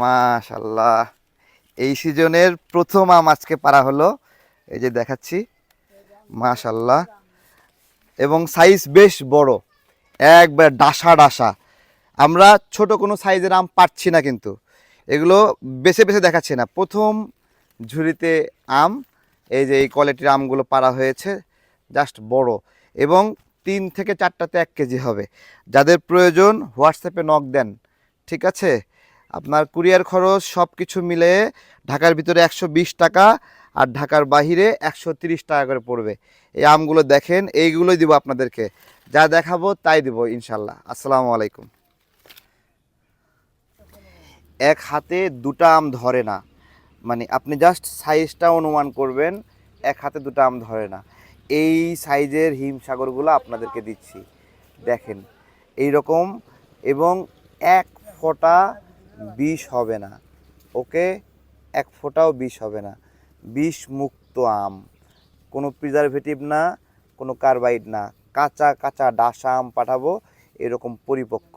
মাশাল্লাহ এই সিজনের প্রথম আম আজকে পারা হলো। এই যে দেখাচ্ছি। মাশাল্লাহ এবং সাইজ বেশ বড়। একবার ডাসা ডাসা। আমরা ছোট কোনো সাইজের আম পাচ্ছি না কিন্তু। এগুলো বেছে বেছে দেখাচ্ছি না। প্রথম ঝুড়িতে আম, এই যে এই কোয়ালিটির আমগুলো পারা হয়েছে জাস্ট বড়। এবং তিন থেকে চারটাতে এক কেজি হবে। যাদের প্রয়োজন হোয়াটসঅ্যাপে নক দেন। ঠিক আছে? আপনার কুরিয়ার খরচ সব কিছু মিলে ঢাকার ভিতরে একশো বিশ টাকা আর ঢাকার বাহিরে একশো টাকা করে পড়বে। এই আমগুলো দেখেন, এইগুলোই দিব আপনাদেরকে। যা দেখাবো তাই দিব ইনশাল্লাহ। আসসালামু আলাইকুম। এক হাতে দুটা আম ধরে না। মানে আপনি জাস্ট সাইজটা অনুমান করবেন, এক হাতে দুটো আম ধরে না। এই সাইজের হিমসাগরগুলো আপনাদেরকে দিচ্ছি। দেখেন এই রকম এবং এক ফোঁটা বিষ হবে না, ওকে? এক ফোঁটাও বিষ হবে না। বিষ মুক্ত আম। কোনো প্রিজারভেটিভ না, কোনো কার্বাইড না। কাঁচা কাঁচা ডাসা আম পাঠাবো, এরকম পরিপক্ক।